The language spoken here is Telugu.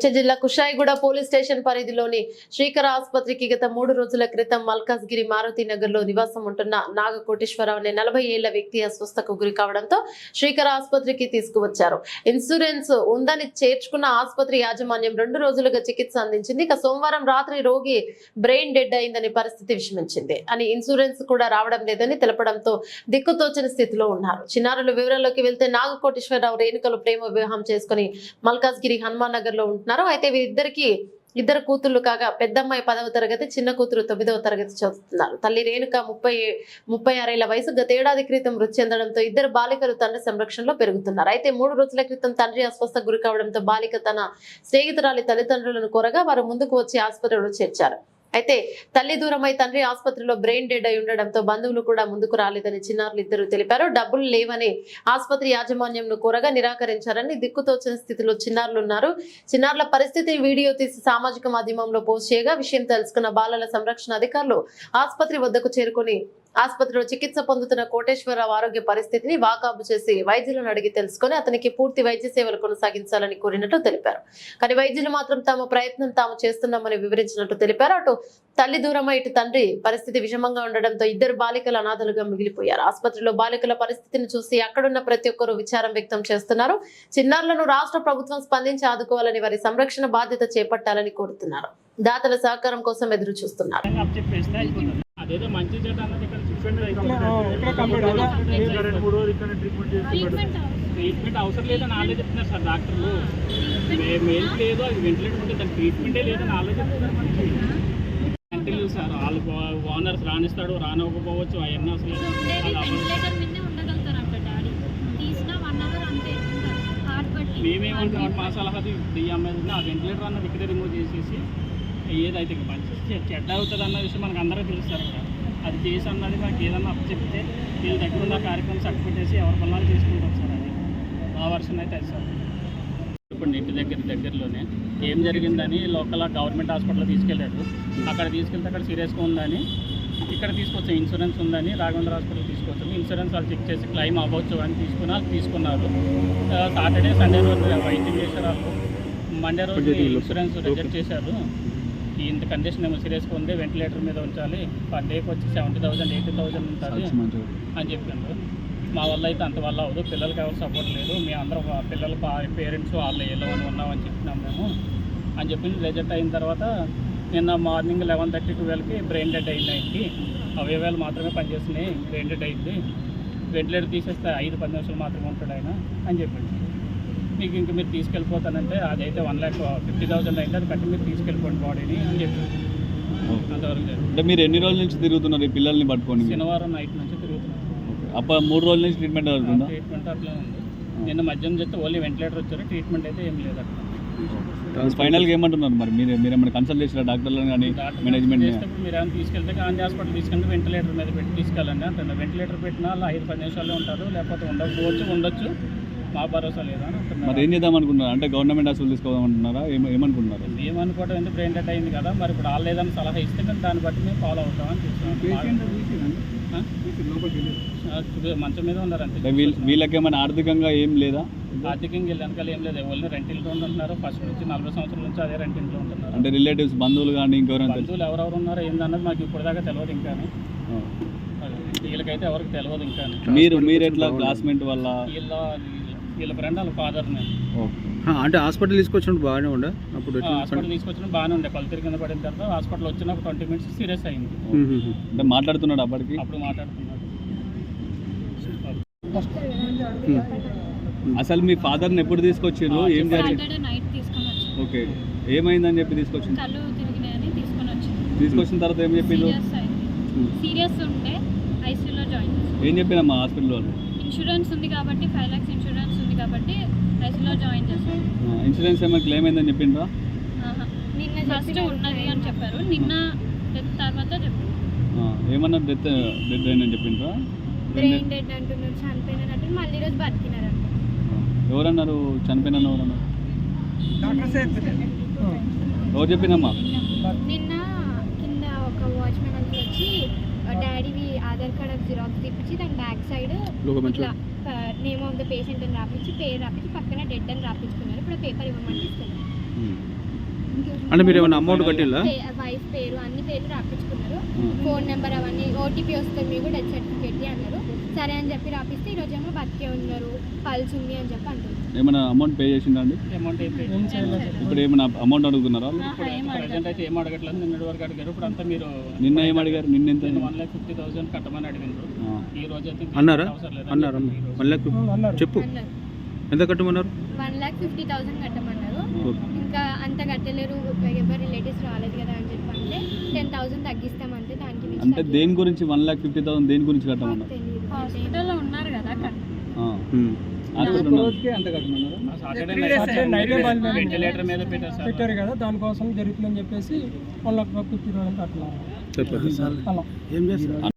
మేడ్చల్ జిల్లా కుషాయిగూడ పోలీస్ స్టేషన్ పరిధిలోని శ్రీకర ఆసుపత్రికి గత మూడు రోజుల క్రితం మల్కాజ్గిరి మారుతి నగర్లో నివాసం ఉంటున్న నాగకోటేశ్వరరావు అనే నలభై ఏళ్ళ వ్యక్తి అస్వస్థకు గురి కావడంతో శ్రీకర ఆసుపత్రికి తీసుకువచ్చారు. ఇన్సూరెన్స్ ఉందని చేర్చుకున్న ఆసుపత్రి యాజమాన్యం రెండు రోజులుగా చికిత్స అందించింది. ఇక సోమవారం రాత్రి రోగి బ్రెయిన్ డెడ్ అయిందని పరిస్థితి విషమించింది. అని ఇన్సూరెన్స్ కూడా రావడం లేదని తెలపడంతో దిక్కుతోచని స్థితిలో ఉన్నారు. చిన్నారుల వివరాల్లోకి వెళ్తే నాగకోటేశ్వరరావు రేణుకలు ప్రేమ వివాహం చేసుకుని మల్కాజ్గిరి హనుమాన్ నగర్లో ఉంటున్నారు. అయితే వీరిద్దరికి ఇద్దరు కూతుళ్ళు కాగా పెద్దమ్మాయి పదవ తరగతి చిన్న కూతురు తొమ్మిదవ తరగతి చదువుతున్నారు. తల్లి రేణుక ముప్పై ముప్పై ఆరేళ్ళ వయసు గతేడాది క్రితం మృతి చెందడంతో ఇద్దరు బాలికలు తండ్రి సంరక్షణలో పెరుగుతున్నారు. అయితే మూడు రోజుల క్రితం తండ్రి అస్వస్థ గురి కావడంతో బాలిక తన స్నేహితురాలి తల్లిదండ్రులను కోరగా వారు ముందుకు వచ్చి ఆసుపత్రిలో చేర్చారు. అయితే తల్లి దూరమై తండ్రి ఆసుపత్రిలో బ్రెయిన్ డెడ్ అయి ఉండడంతో బంధువులు కూడా ముందుకు రాలేదని చిన్నారులు ఇద్దరు తెలిపారు. డబ్బులు లేవని ఆసుపత్రి యాజమాన్యంను కోరగా నిరాకరించారని దిక్కుతోచని స్థితిలో చిన్నారులు ఉన్నారు. చిన్నారుల పరిస్థితి వీడియో తీసి సామాజిక మాధ్యమంలో పోస్ట్ చేయగా విషయం తెలుసుకున్న బాలల సంరక్షణ అధికారులు ఆసుపత్రి వద్దకు చేరుకుని ఆసుపత్రిలో చికిత్స పొందుతున్న కోటేశ్వరరావు ఆరోగ్య పరిస్థితిని వాకాబు చేసి వైద్యులను అడిగి తెలుసుకొని అతనికి పూర్తి వైద్య సేవలు కొనసాగించాలని కోరినట్లు తెలిపారు. కానీ వైద్యులు మాత్రం తమ ప్రయత్నం తాము చేస్తున్నామని వివరించినట్టు తెలిపారు. అటు తల్లి దూరమై ఇటు తండ్రి పరిస్థితి విషమంగా ఉండడంతో ఇద్దరు బాలికలు అనాథలుగా మిగిలిపోయారు. ఆసుపత్రిలో బాలికల పరిస్థితిని చూసి అక్కడున్న ప్రతి ఒక్కరూ విచారం వ్యక్తం చేస్తున్నారు. చిన్నారులను రాష్ట్ర ప్రభుత్వం స్పందించి ఆదుకోవాలని వారి సంరక్షణ బాధ్యత చేపట్టాలని కోరుతున్నారు. దాతల సహకారం కోసం ఎదురు చూస్తున్నారు అదేదో మంచి చెడ్డ అన్నది ఇక్కడ ట్రీట్మెంట్ ట్రీట్మెంట్ అవసరం లేదని వాళ్ళే చెప్తున్నారు. సార్ డాక్టర్లు. మే- మెయిన్ లేదు అది వెంటిలేటర్ ఉంటే దానికి ట్రీట్మెంటే లేదని వాళ్ళే చెప్తున్నారు మనకి అంటే సార్ వాళ్ళు ఓనర్స్ రాణిస్తాడు రానివ్వకపోవచ్చు అవన్నీ అసలు అది అవ్వదు. వెంటిలేటర్ మీదే ఉండగలుగుతారంట డాడీ. తీసిన వన్ అవర్ అంతే హార్ట్ బట్టి మేమేమంటాం మా సలహా ఈ అమ్మాయి ఆ వెంటిలేటర్ అన్నది ఇక్కడే రిమూవ్ చేసేసి ఏదైతే చెడ్డ అవుతుంది అన్న విషయం మనకు అందరూ తెలుసు సార్ ఇక్కడ. అది చేసి అన్నది మనకి ఏదన్నా అప్పు చెప్తే వీళ్ళ దగ్గర ఉన్న కార్యక్రమం పెట్టేసి ఎవరి పనులు చేసుకుంటాం సార్ అది. మా వర్షన్ అయితే అది సార్. ఇప్పుడు ఇంటి దగ్గర దగ్గరలోనే ఏం జరిగిందని లోకల్ గవర్నమెంట్ హాస్పిటల్ తీసుకెళ్ళాడు. అక్కడ తీసుకెళ్తే అక్కడ సీరియస్గా ఉందని ఇక్కడ తీసుకొచ్చాం ఇన్సూరెన్స్ ఉందని రాఘవేంద్ర హాస్పిటల్ తీసుకొచ్చాము ఇన్సూరెన్స్ వాళ్ళు చెక్ చేసి క్లెయిమ్ అవ్వచ్చు అని తీసుకుని వాళ్ళు తీసుకున్నారు. ఆ, సాటర్డే సండే రోజు వైద్యం చేశారు వాళ్ళు. మండే రోజు ఇన్సూరెన్స్ రిజెక్ట్ చేశారు. ఇంత కండిషన్ ఏమో సీరియస్గా ఉంది వెంటిలేటర్ మీద ఉంచాలి. పర్ డేకి వచ్చి సెవెంటీ థౌసండ్ ఎయిటీ థౌసండ్ ఉంటుంది అని చెప్పిండ్రు మా వల్ల అయితే అంత వల్ల అవ్వదు. పిల్లలకి ఎవరు సపోర్ట్ లేదు. మీ అందరం వా- పిల్లల పేరెంట్స్ వాళ్ళు వెళ్ళమని ఉన్నామని చెప్పినాం మేము. అని చెప్పి రిజెక్ట్ అయిన తర్వాత నిన్న మార్నింగ్ లెవెన్ థర్టీ ట్వెల్వ్కి బ్రెయిన్ డెడ్ అయింది ఆయనకి. అవయవాలు మాత్రమే పనిచేస్తున్నాయి. బ్రెయిన్ డెడ్ అయింది. వెంటిలేటర్ తీసేస్తే ఐదు పది నిమిషాలు మాత్రమే ఉంటాడు ఆయన అని చెప్పిండు. మీకు ఇంక మీరు తీసుకెళ్ళిపోతానంటే అదైతే వన్ ల్యాక్ ఫిఫ్టీ థౌసండ్ అయితే అది కట్టి మీరు తీసుకెళ్ళిపోండి బాడీని అని చెప్పి అంతవరకు. అంటే మీరు ఎన్ని రోజుల నుంచి తిరుగుతున్నారు ఈ పిల్లల్ని పట్టుకొని? మీరు? శనివారం నైట్ నుంచి తిరుగుతున్నాం. అప్ప మూడు రోజుల నుంచి ట్రీట్మెంట్ అవుతుందా ట్రీట్మెంట్ అట్లా ఉంది. నిన్న మధ్యాహ్నం చెప్తే ఓన్లీ వెంటిలేటర్ వచ్చారు ట్రీట్మెంట్ అయితే ఏం లేదు అక్కడ. ఫైనల్గా ఏమంటున్నారు మరి? మీరు మీరు ఏమైనా కన్సల్ట్ చేసిన డాక్టర్లను కానీ మేనేజ్మెంట్ మీరు ఏమైనా తీసుకెళ్తే గాంధీ హాస్పిటల్ తీసుకెళ్తే వెంటిలేటర్ మీద పెట్టి తీసుకెళ్ళండి అంటున్నారు. వెంటిలేటర్ పెట్టిన వాళ్ళు ఐదు పది నిమిషాల్లో ఉంటారు లేకపోతే ఉండకపోవచ్చు ఉండొచ్చు. మా భరోసా లేదు మరి అంటున్నారు. ఏం చేద్దాం అనుకుంటున్నారు? అంటే గవర్నమెంట్ హాస్పిటల్ తీసుకోవాలనుకుంటున్నారా ఏమ ఏమనుకుంటున్నారు? ఏమనుకోవడం ఎందుకు బ్రెయిన్ డెట్ అయింది కదా? మరి ఇప్పుడు వాళ్ళు ఏదైనా సలహా ఇస్తే మేము దాన్ని బట్టి మేము ఫాలో అవుతామని చూస్తున్నాం. మంచం మీద ఉన్నారు అంతే అంటే వీళ్ళ వీళ్ళకి ఏమైనా ఆర్థికంగా ఏం లేదా? ఆర్థికంగా వెళ్ళి వెనకాల ఏం లేదు. ఓన్లీ రెంట్ ఇంట్లో ఉంటున్నారు ఫస్ట్ నుంచి నలభై సంవత్సరాల నుంచి అదే రెంట్ ఇంట్లో ఉంటున్నారు. అంటే రిలేటివ్స్ బంధువులు కానీ ఇంకెవరైనా తెలుసు బంధువులు ఎవరెవరు ఉన్నారో ఏందన్నది మాకు ఇప్పటిదాకా తెలియదు ఇంకా వీళ్ళకైతే ఎవరికి తెలియదు ఇంకా మీరు మీరు ఎట్లా క్లాస్మేట్ వల్ల వీళ్ళ వీళ్ళ ఫ్రెండ్ వాళ్ళ ఫాదర్ని ఆ, అంటే హాస్పిటల్ తీసుకొచ్చినప్పుడు బాగానే ఉండే? అప్పుడు? హాస్పిటల్ తీసుకొచ్చిన బాగానే ఉండే. పలుతిరి కింద పడిన తర్వాత హాస్పిటల్ వచ్చిన ఒక ట్వంటీ మినిట్స్ సీరియస్ అయింది. అంటే మాట్లాడుతున్నాడు అప్పటికి? అప్పుడు మాట్లాడుతున్నాడు. అసలు మీ ఫాదర్ని ఎప్పుడు తీసుకొచ్చిండ్రు? ఏం జరిగింది? ఓకే. ఏమైందని చెప్పి తీసుకొచ్చింది తీసుకొచ్చిన తర్వాత ఏం చెప్పిండ్రు సీరియస్ ఉంటే ఐసీయూలో జాయిన్ ఏం చెప్పినమ్మా హాస్పిటల్ వాళ్ళు? ఇన్సూరెన్స్ ఉంది కాబట్టి ఫైవ్ లాక్స్ ఇన్సూరెన్స్ కాబట్టి ఐసీయూలో జాయిన్ చేశాను ఇన్సూరెన్స్ ఏమైనా క్లెయిమ్ అయిందని చెప్పిండ్రా? నిన్న ఫస్ట్ ఉన్నది అని చెప్పారు. నిన్న డెత్ తర్వాత చెప్పారు. ఆ, ఏమన్నా డెత్ డెత్ అయిందని చెప్పిండ్రా? బ్రెయిన్ డెడ్ అంటున్నారు చనిపోయినారంటే మళ్ళీ రోజు బతికినారంట. ఎవరన్నారు? చనిపోయిన ఎవరన్నారు? ఎవరు చెప్పినమ్మా? నిన్న కింద ఒక వాచ్మెన్ అంకుల్ వచ్చి డాడీవి ఆధార్ కార్డ్ జిరాక్స్ తెప్పించి దాని బ్యాక్ సైడ్. ఇట్లా నేమ్ ఆఫ్ ద పేషెంట్ అని రాపించి పేరు రాపించి పక్కన డెడ్ అని రాపించుకున్నారు ఇప్పుడు పేపర్ ఇవ్వమని ఇస్తున్నారు. అంటే మీరు ఏమైనా అమౌంట్ కట్టిల్లా? వైఫ్ పేరు అన్ని పేర్లు రాపించుకున్నారు ఫోన్ నెంబర్ అవన్నీ ఓటీపీ వస్తుంది మీకు డెత్ సర్టిఫికేట్ అన్నారు. సరే అని చెప్పి రాపిస్తే ఈరోజు ఏమో బతికే ఉన్నారు. పల్స్ ఉంది అని చెప్పి అంటున్నారు. ఏమైనా అమౌంట్ పే చేసిందా అండి? అమౌంట్ అయితే ఇప్పుడు ఏమైనా అమౌంట్ అడుగుతున్నారా? ప్రజెంట్ అయితే ఏం అడగట్లేదు. నిన్నటి వరకు అడిగారు. ఇప్పుడు అంతా మీరు నిన్న ఏం అడిగారు? నిన్న ఎంత వన్ ల్యాక్ ఫిఫ్టీ థౌసండ్ కట్టమని అడిగినారు. ఈ రోజు అయితే అన్నారా. అన్నారా? రోజు. మళ్ళీ చెప్పు. ఎంత కట్టమన్నారు? వన్ ల్యాక్ ఫిఫ్టీ థౌసండ్ కట్టమన్నారు. ఇంకా అంత కట్టలేరు. ఎవరు రిలేటివ్స్ రాలేదు కదా అని చెప్పి అంటే టెన్ థౌసండ్ తగ్గిస్తామంటే దానికి మించి అంటే దేని గురించి వన్ లాక్ ఫిఫ్టీ థౌసండ్ దేని గురించి కట్టమన్నారు? ఉన్నారు కదా ఆ. ఉమ్. హాస్పిటల్ ఉన్నారు. ఆ సాటర్డే నైట్ వెంటిలేటర్ మీద పెట్టారు. కదా దానికోసం జరుగుతుందని చెప్పేసి వాళ్ళకి ఫిఫ్టీ థౌసండ్ అట్లా చెప్పండి. అలా.